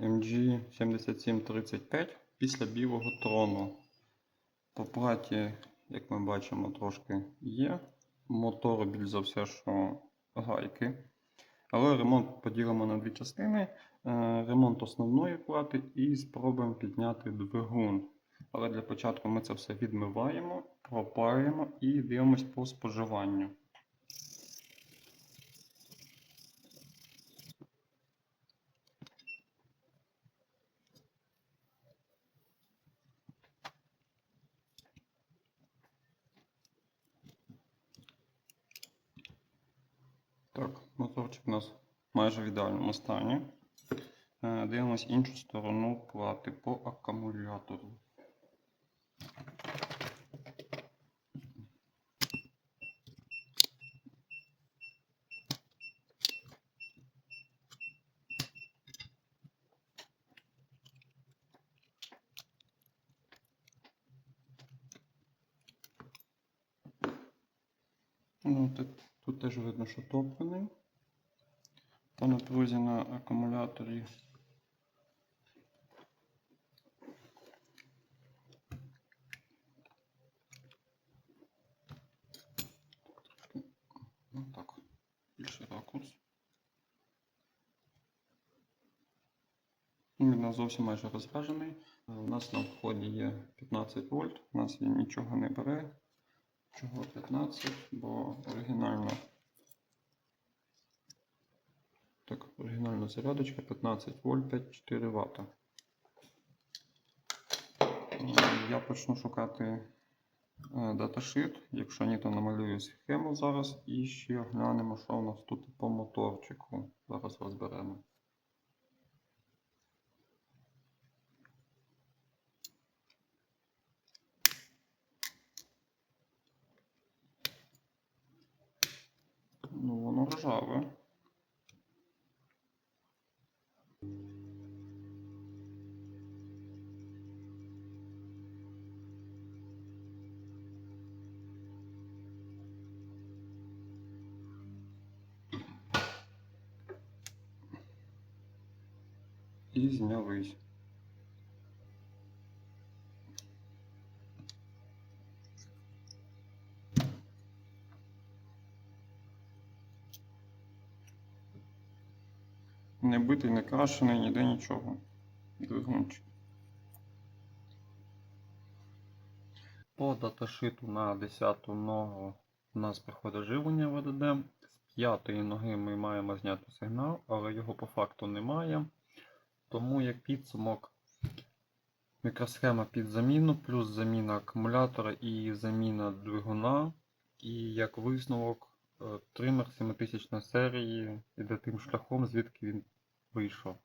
MG7735 після білого трону. По платі, як ми бачимо, трошки є. Мотор більш за все, що гайки. Але ремонт поділимо на дві частини. Е, Ремонт основної плати і спробуємо підняти двигун. Але для початку ми це все відмиваємо, пропарюємо і дивимось по споживанню. Так, моторчик у нас майже в ідеальному стані. Е, Дивимось іншу сторону плати по акумулятору. Ну, тут, тут теж видно, що топлений. По напрузі на акумуляторі. Ну так, більший ракурс. Він зовсім майже розряджений. У нас на вході є 15 вольт, у нас він нічого не бере. Чого 15? Бо оригінально. Так, оригінальна зарядочка 15 вольт 5,4 Вт. Я почну шукати е, даташит. Якщо ні, то намалюю схему зараз і ще глянемо, що у нас тут по моторчику. Зараз розберемо. Ну, воно ржаве. І знялись. Не битий, не крашений, ніде нічого. Двигунчик. По даташиту на 10 ногу у нас приходить живлення ВДД. З п'ятої ноги ми маємо зняти сигнал, але його по факту немає. Тому як підсумок мікросхема під заміну, плюс заміна акумулятора і заміна двигуна. І як висновок, е, тример 7000 серії іде тим шляхом, звідки він вийшов.